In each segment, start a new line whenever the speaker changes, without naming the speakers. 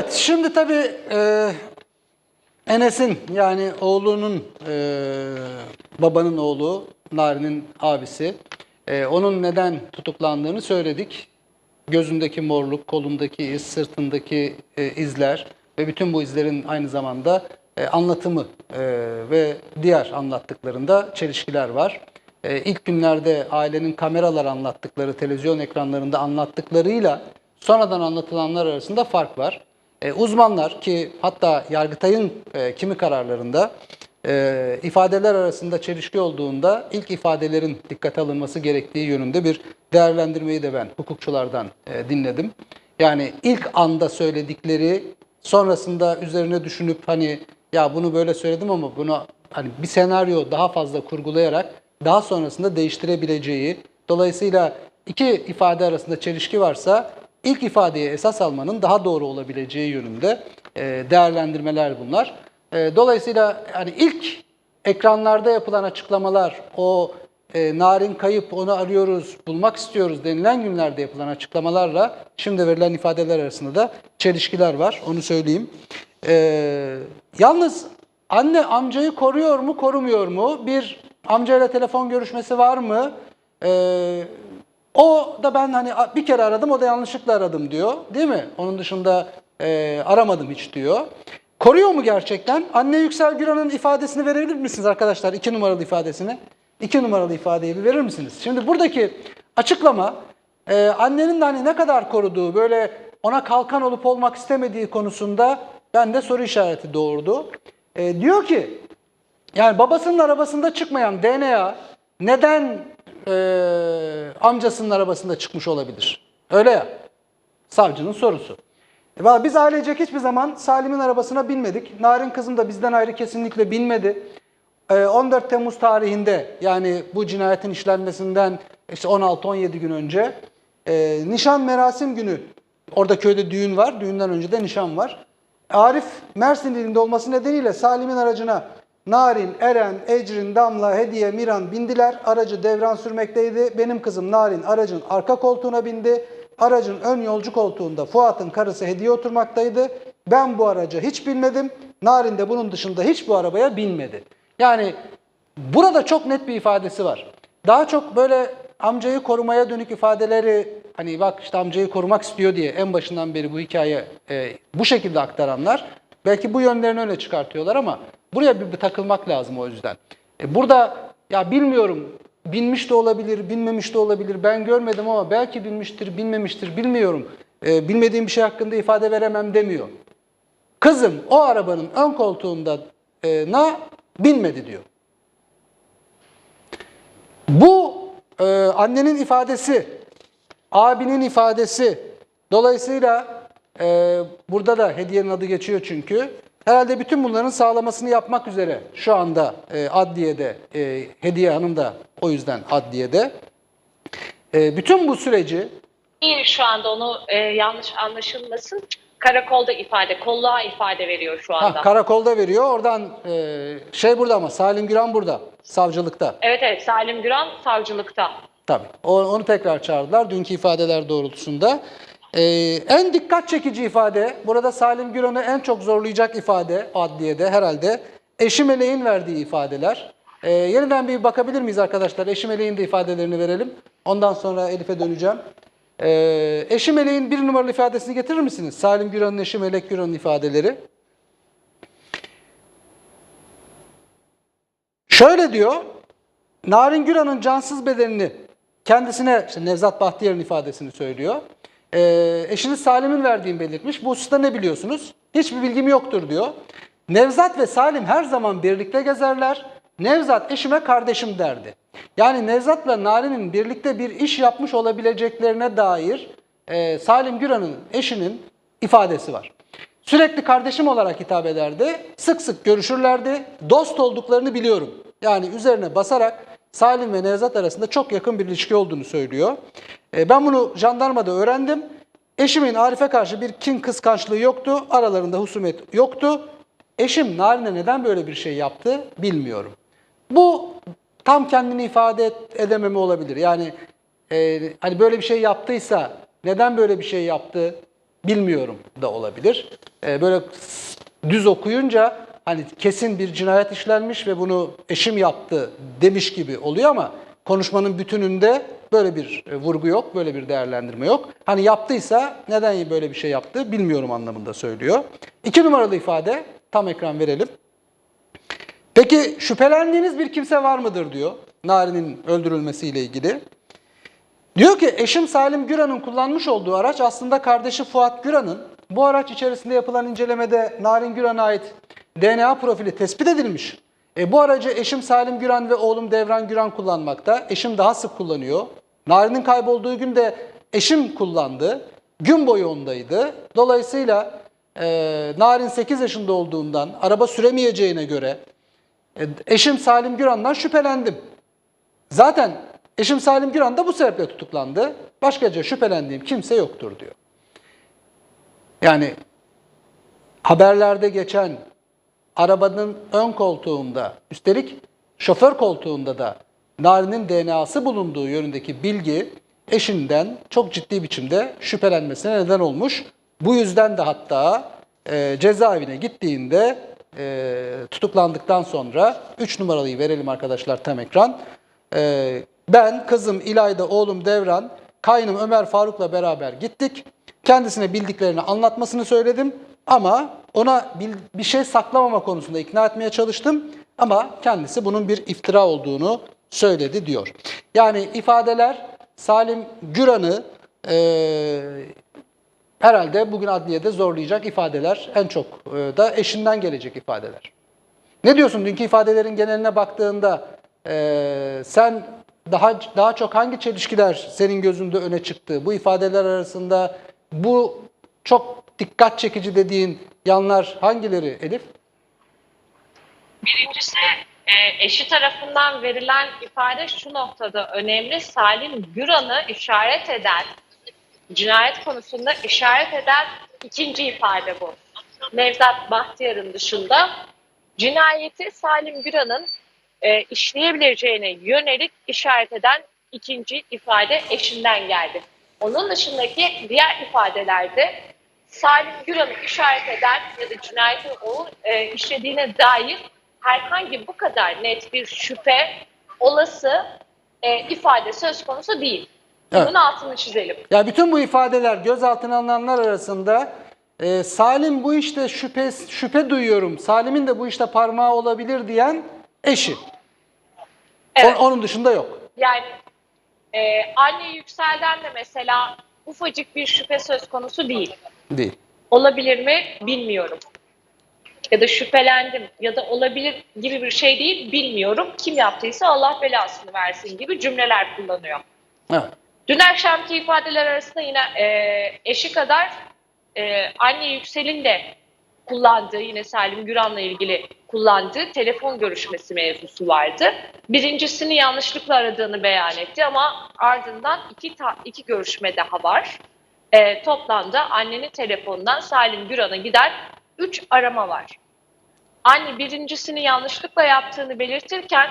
Evet, şimdi tabii e, Enes'in yani oğlunun, e, babanın oğlu, Nari'nin abisi, e, onun neden tutuklandığını söyledik. Gözündeki morluk, kolundaki iz, sırtındaki e, izler ve bütün bu izlerin aynı zamanda e, anlatımı e, ve diğer anlattıklarında çelişkiler var. E, ilk günlerde ailenin kameralar anlattıkları, televizyon ekranlarında anlattıklarıyla sonradan anlatılanlar arasında fark var. E, uzmanlar ki hatta Yargıtay'ın e, kimi kararlarında e, ifadeler arasında çelişki olduğunda ilk ifadelerin dikkate alınması gerektiği yönünde bir değerlendirmeyi de ben hukukçulardan e, dinledim. Yani ilk anda söyledikleri sonrasında üzerine düşünüp hani ya bunu böyle söyledim ama bunu hani bir senaryo daha fazla kurgulayarak daha sonrasında değiştirebileceği dolayısıyla iki ifade arasında çelişki varsa ilk ifadeye esas almanın daha doğru olabileceği yönünde e, değerlendirmeler bunlar. E, dolayısıyla hani ilk ekranlarda yapılan açıklamalar, o e, narin kayıp, onu arıyoruz, bulmak istiyoruz denilen günlerde yapılan açıklamalarla şimdi verilen ifadeler arasında da çelişkiler var, onu söyleyeyim. E, yalnız anne amcayı koruyor mu, korumuyor mu? Bir amcayla telefon görüşmesi var mı? E, o da ben hani bir kere aradım, o da yanlışlıkla aradım diyor. Değil mi? Onun dışında e, aramadım hiç diyor. Koruyor mu gerçekten? Anne Yüksel Güran'ın ifadesini verebilir misiniz arkadaşlar? İki numaralı ifadesini. İki numaralı ifadeyi bir verir misiniz? Şimdi buradaki açıklama e, annenin de hani ne kadar koruduğu, böyle ona kalkan olup olmak istemediği konusunda bende soru işareti doğurdu. E, diyor ki, yani babasının arabasında çıkmayan DNA neden e, amcasının arabasında çıkmış olabilir? Öyle ya. Savcının sorusu. E, valla biz ailecek hiçbir zaman Salim'in arabasına binmedik. Narin kızım da bizden ayrı kesinlikle binmedi. E, 14 Temmuz tarihinde yani bu cinayetin işlenmesinden işte 16-17 gün önce e, nişan merasim günü orada köyde düğün var. Düğünden önce de nişan var. Arif Mersin ilinde olması nedeniyle Salim'in aracına Narin, Eren, Ecrin, Damla, Hediye, Miran bindiler. Aracı devran sürmekteydi. Benim kızım Narin aracın arka koltuğuna bindi. Aracın ön yolcu koltuğunda Fuat'ın karısı Hediye oturmaktaydı. Ben bu araca hiç binmedim. Narin de bunun dışında hiç bu arabaya binmedi. Yani burada çok net bir ifadesi var. Daha çok böyle amcayı korumaya dönük ifadeleri hani bak işte amcayı korumak istiyor diye en başından beri bu hikaye e, bu şekilde aktaranlar belki bu yönlerini öne çıkartıyorlar ama buraya bir, bir takılmak lazım o yüzden. E, burada ya bilmiyorum binmiş de olabilir, binmemiş de olabilir. Ben görmedim ama belki binmiştir, binmemiştir bilmiyorum. E, bilmediğim bir şey hakkında ifade veremem demiyor. Kızım o arabanın ön koltuğunda e, na binmedi diyor. Bu e, annenin ifadesi, abinin ifadesi. Dolayısıyla e, burada da hediyenin adı geçiyor çünkü. Herhalde bütün bunların sağlamasını yapmak üzere şu anda e, adliyede, e, Hediye Hanım da o yüzden adliyede. E, bütün bu süreci
Değil şu anda onu e, yanlış anlaşılmasın. Karakolda ifade, kolluğa ifade veriyor şu anda.
ha, karakolda veriyor. Oradan e, şey burada ama Salim Güran burada, savcılıkta.
evet evet Salim Güran savcılıkta.
Tabii. O- Onu tekrar çağırdılar dünkü ifadeler doğrultusunda. Ee, en dikkat çekici ifade, burada Salim Güran'ı en çok zorlayacak ifade adliyede herhalde eşi Meleğin verdiği ifadeler. Ee, yeniden bir bakabilir miyiz arkadaşlar? Eşi Meleğin de ifadelerini verelim. Ondan sonra Elif'e döneceğim. Ee, eşi Meleğin bir numaralı ifadesini getirir misiniz? Salim Güran'ın eşi Melek Güran'ın ifadeleri. Şöyle diyor, Narin Güran'ın cansız bedenini kendisine, işte Nevzat Bahtiyar'ın ifadesini söylüyor. Ee, eşiniz Salim'in verdiğini belirtmiş. Bu hususta ne biliyorsunuz? Hiçbir bilgim yoktur diyor. Nevzat ve Salim her zaman birlikte gezerler. Nevzat eşime kardeşim derdi. Yani Nevzat'la Narin'in birlikte bir iş yapmış olabileceklerine dair e, Salim Güran'ın eşinin ifadesi var. Sürekli kardeşim olarak hitap ederdi. Sık sık görüşürlerdi. Dost olduklarını biliyorum. Yani üzerine basarak Salim ve Nevzat arasında çok yakın bir ilişki olduğunu söylüyor. E, ben bunu jandarmada öğrendim. Eşimin Arif'e karşı bir kin kıskançlığı yoktu. Aralarında husumet yoktu. Eşim Narin'e neden böyle bir şey yaptı bilmiyorum. Bu tam kendini ifade et- edememe olabilir. Yani e, hani böyle bir şey yaptıysa neden böyle bir şey yaptı? bilmiyorum da olabilir. Ee, böyle düz okuyunca hani kesin bir cinayet işlenmiş ve bunu eşim yaptı demiş gibi oluyor ama konuşmanın bütününde böyle bir e, vurgu yok, böyle bir değerlendirme yok. Hani yaptıysa neden böyle bir şey yaptı bilmiyorum anlamında söylüyor. İki numaralı ifade tam ekran verelim. Peki şüphelendiğiniz bir kimse var mıdır diyor Nari'nin öldürülmesiyle ilgili. Diyor ki eşim Salim Güran'ın kullanmış olduğu araç aslında kardeşi Fuat Güran'ın. Bu araç içerisinde yapılan incelemede Narin Güran'a ait DNA profili tespit edilmiş. E, bu aracı eşim Salim Güran ve oğlum Devran Güran kullanmakta. Eşim daha sık kullanıyor. Narin'in kaybolduğu gün de eşim kullandı. Gün boyu ondaydı. Dolayısıyla e, Narin 8 yaşında olduğundan araba süremeyeceğine göre e, eşim Salim Güran'dan şüphelendim. Zaten eşim Salim Güran da bu sebeple tutuklandı. Başkaca şüphelendiğim kimse yoktur diyor. Yani haberlerde geçen arabanın ön koltuğunda, üstelik şoför koltuğunda da Nari'nin DNA'sı bulunduğu yönündeki bilgi eşinden çok ciddi biçimde şüphelenmesine neden olmuş. Bu yüzden de hatta e, cezaevine gittiğinde e, tutuklandıktan sonra 3 numaralıyı verelim arkadaşlar tam ekran. E, ben, kızım İlayda, oğlum Devran, kaynım Ömer Faruk'la beraber gittik. Kendisine bildiklerini anlatmasını söyledim ama ona bir şey saklamama konusunda ikna etmeye çalıştım ama kendisi bunun bir iftira olduğunu söyledi diyor. Yani ifadeler Salim Güran'ı eee, herhalde bugün adliyede zorlayacak ifadeler en çok e, da eşinden gelecek ifadeler. Ne diyorsun dünkü ifadelerin geneline baktığında e, sen daha daha çok hangi çelişkiler senin gözünde öne çıktı? Bu ifadeler arasında bu çok dikkat çekici dediğin yanlar hangileri Elif?
Birincisi e, eşi tarafından verilen ifade şu noktada önemli. Salim Güran'ı işaret eden, cinayet konusunda işaret eden ikinci ifade bu. Nevzat Bahtiyar'ın dışında cinayeti Salim Güran'ın e, işleyebileceğine yönelik işaret eden ikinci ifade eşinden geldi. Onun dışındaki diğer ifadelerde Salim Güran'ı işaret eden ya da cinayetin onun e, işlediğine dair herhangi bu kadar net bir şüphe olası e, ifade söz konusu değil. Bunun
Evet.
altını çizelim.
Ya bütün bu ifadeler gözaltına alınanlar arasında e, Salim bu işte şüphe şüphe duyuyorum. Salim'in de bu işte parmağı olabilir diyen eşi. O-
Evet.
onun dışında yok.
Yani e, anne yükselden de mesela ufacık bir şüphe söz konusu değil.
Değil.
Olabilir mi bilmiyorum. Ya da şüphelendim ya da olabilir gibi bir şey değil bilmiyorum. Kim yaptıysa Allah belasını versin gibi cümleler kullanıyor.
Evet.
Dün akşamki ifadeler arasında yine e, eşi kadar e, anne Yüksel'in de kullandığı yine Salim Güran'la ilgili kullandığı telefon görüşmesi mevzusu vardı. Birincisini yanlışlıkla aradığını beyan etti ama ardından iki, ta- iki görüşme daha var. E, toplamda annenin telefonundan Salim Güran'a giden üç arama var. Anne birincisini yanlışlıkla yaptığını belirtirken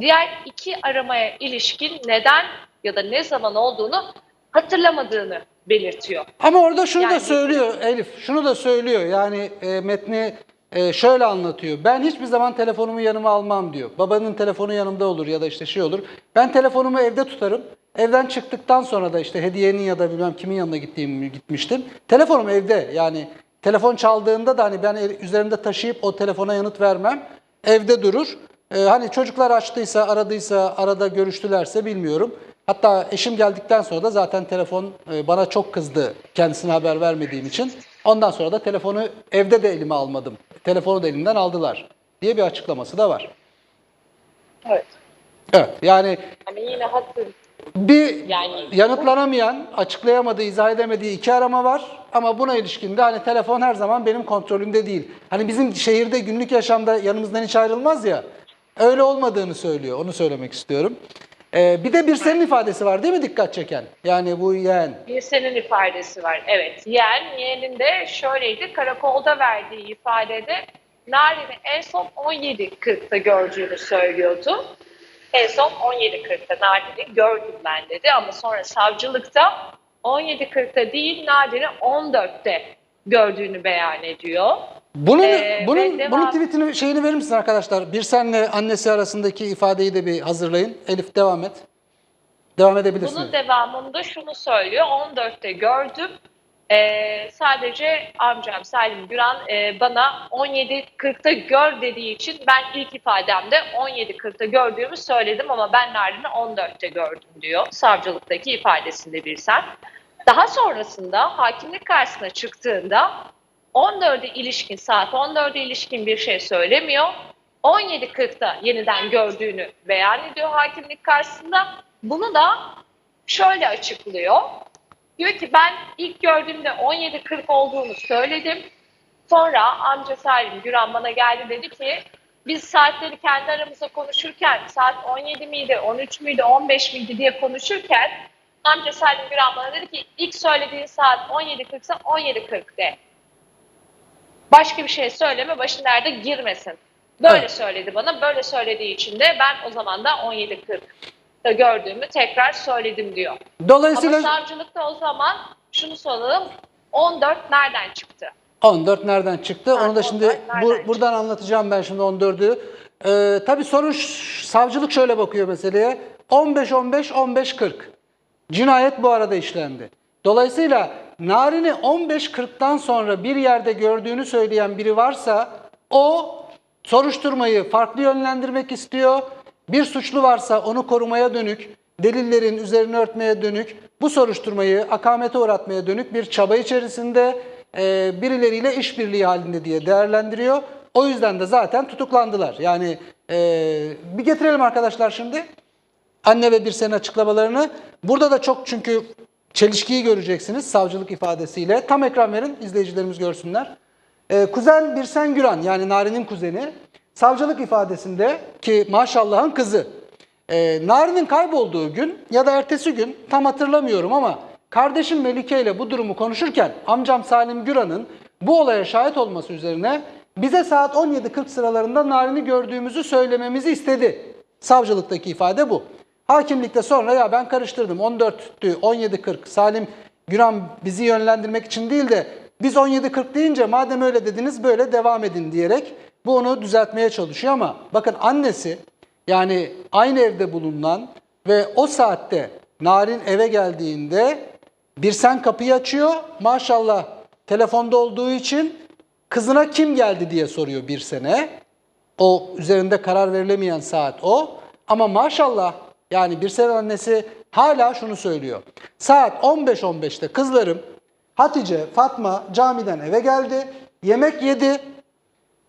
diğer iki aramaya ilişkin neden ya da ne zaman olduğunu hatırlamadığını belirtiyor.
Ama orada şunu da
Yani-
söylüyor Elif, şunu da söylüyor. Yani e, metni e, şöyle anlatıyor. Ben hiçbir zaman telefonumu yanıma almam diyor. Babanın telefonu yanımda olur ya da işte şey olur. Ben telefonumu evde tutarım. Evden çıktıktan sonra da işte hediyenin ya da bilmem kimin yanına gittiğim gitmiştim. Telefonum evde. Yani telefon çaldığında da hani ben üzerimde taşıyıp o telefona yanıt vermem. Evde durur. E, hani çocuklar açtıysa, aradıysa, arada görüştülerse bilmiyorum. Hatta eşim geldikten sonra da zaten telefon e, bana çok kızdı kendisine haber vermediğim için. Ondan sonra da telefonu evde de elime almadım. Telefonu da elimden aldılar diye bir açıklaması da var.
Evet.
Evet yani
Hani yine hatır.
Bir
Yani-
yanıtlanamayan, açıklayamadığı, izah edemediği iki arama var. Ama buna ilişkin de hani telefon her zaman benim kontrolümde değil. Hani bizim şehirde günlük yaşamda yanımızdan hiç ayrılmaz ya. Öyle olmadığını söylüyor. Onu söylemek istiyorum. Ee, bir de bir senin ifadesi var değil mi dikkat çeken? Yani bu yeğen.
Bir senin ifadesi var. Evet. Yeğen, yeğenin de şöyleydi. Karakolda verdiği ifadede Narin'i en son 17.40'ta gördüğünü söylüyordu. En son 17.40'ta Narin'i gördüm ben dedi ama sonra savcılıkta 17.40'da değil Narin'i 14'te gördüğünü beyan ediyor.
Bunun
Ee,
bunun
devam-
bunun tweetini şeyini verir misin arkadaşlar? Bir senle annesi arasındaki ifadeyi de bir hazırlayın. Elif devam et. Devam edebilirsin.
Bunun devamında şunu söylüyor. 14'te gördüm. Ee, sadece amcam Salim Güran e, bana 17.40'ta gör dediği için ben ilk ifademde 17.40'ta gördüğümü söyledim ama ben Narin'i 14'te gördüm diyor. Savcılıktaki ifadesinde bir sen. Daha sonrasında hakimlik karşısına çıktığında 14'e ilişkin saat 14'e ilişkin bir şey söylemiyor. 17.40'da yeniden gördüğünü beyan ediyor hakimlik karşısında. Bunu da şöyle açıklıyor. Diyor ki ben ilk gördüğümde 17.40 olduğunu söyledim. Sonra amca Salim Güran bana geldi dedi ki biz saatleri kendi aramızda konuşurken saat 17 miydi, 13 müydü, 15 miydi diye konuşurken amca Salim Güran bana dedi ki ilk söylediğin saat 17.40 ise 17.40 de. Başka bir şey söyleme başın derde girmesin. Böyle
Evet.
söyledi bana. Böyle söylediği için de ben o zaman da 17.40'da gördüğümü tekrar söyledim diyor.
Dolayısıyla
Ama savcılıkta o zaman şunu soralım. 14 nereden çıktı?
14 nereden çıktı?
Ha,
Onu da şimdi
14
bu,
nereden
buradan anlatacağım ben şimdi 14'ü. Ee, tabii sorun savcılık şöyle bakıyor meseleye. 15 15 15 40. Cinayet bu arada işlendi. Dolayısıyla Narin'i 15 40'tan sonra bir yerde gördüğünü söyleyen biri varsa o soruşturmayı farklı yönlendirmek istiyor. Bir suçlu varsa onu korumaya dönük, delillerin üzerine örtmeye dönük, bu soruşturmayı akamete uğratmaya dönük bir çaba içerisinde e, birileriyle işbirliği halinde diye değerlendiriyor. O yüzden de zaten tutuklandılar. Yani e, bir getirelim arkadaşlar şimdi anne ve bir senin açıklamalarını. Burada da çok çünkü çelişkiyi göreceksiniz savcılık ifadesiyle. Tam ekran verin izleyicilerimiz görsünler. Ee, kuzen Birsen Güran yani Nari'nin kuzeni savcılık ifadesinde ki maşallahın kızı. Ee, Nari'nin kaybolduğu gün ya da ertesi gün tam hatırlamıyorum ama kardeşim Melike ile bu durumu konuşurken amcam Salim Güran'ın bu olaya şahit olması üzerine bize saat 17.40 sıralarında Narin'i gördüğümüzü söylememizi istedi. Savcılıktaki ifade bu. Hakimlikte sonra ya ben karıştırdım 14'tü 17.40 Salim Güran bizi yönlendirmek için değil de biz 17.40 deyince madem öyle dediniz böyle devam edin diyerek bu onu düzeltmeye çalışıyor ama bakın annesi yani aynı evde bulunan ve o saatte Narin eve geldiğinde bir sen kapıyı açıyor maşallah telefonda olduğu için kızına kim geldi diye soruyor bir sene. O üzerinde karar verilemeyen saat o. Ama maşallah yani bir sene annesi hala şunu söylüyor. Saat 15.15'te kızlarım Hatice, Fatma camiden eve geldi. Yemek yedi.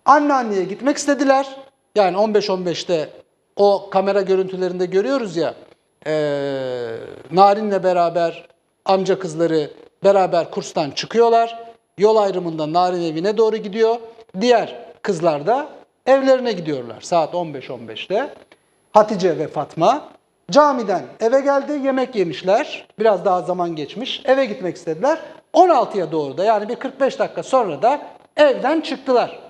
Anneanneye gitmek istediler. Yani 15-15'te o kamera görüntülerinde görüyoruz ya. eee Narin'le beraber amca kızları beraber kurstan çıkıyorlar. Yol ayrımında Narin evine doğru gidiyor. Diğer kızlar da evlerine gidiyorlar saat 15-15'te. Hatice ve Fatma camiden eve geldi, yemek yemişler. Biraz daha zaman geçmiş. Eve gitmek istediler. 16'ya doğru da yani bir 45 dakika sonra da evden çıktılar.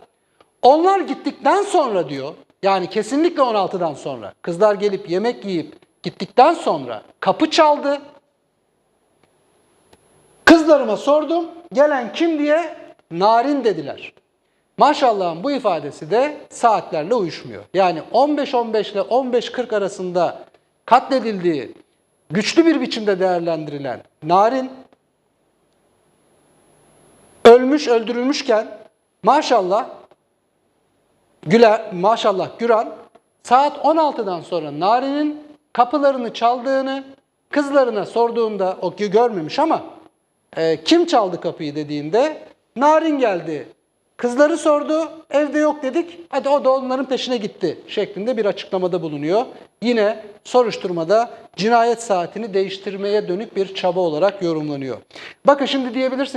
Onlar gittikten sonra diyor, yani kesinlikle 16'dan sonra kızlar gelip yemek yiyip gittikten sonra kapı çaldı. Kızlarıma sordum, gelen kim diye narin dediler. Maşallah'ın bu ifadesi de saatlerle uyuşmuyor. Yani 15-15 ile 15-40 arasında katledildiği güçlü bir biçimde değerlendirilen narin ölmüş öldürülmüşken maşallah Güler, maşallah Güran saat 16'dan sonra Nari'nin kapılarını çaldığını kızlarına sorduğunda o görmemiş ama e, kim çaldı kapıyı dediğinde Narin geldi. Kızları sordu, evde yok dedik. Hadi o da onların peşine gitti şeklinde bir açıklamada bulunuyor. Yine soruşturmada cinayet saatini değiştirmeye dönük bir çaba olarak yorumlanıyor. Bakın şimdi diyebilirsiniz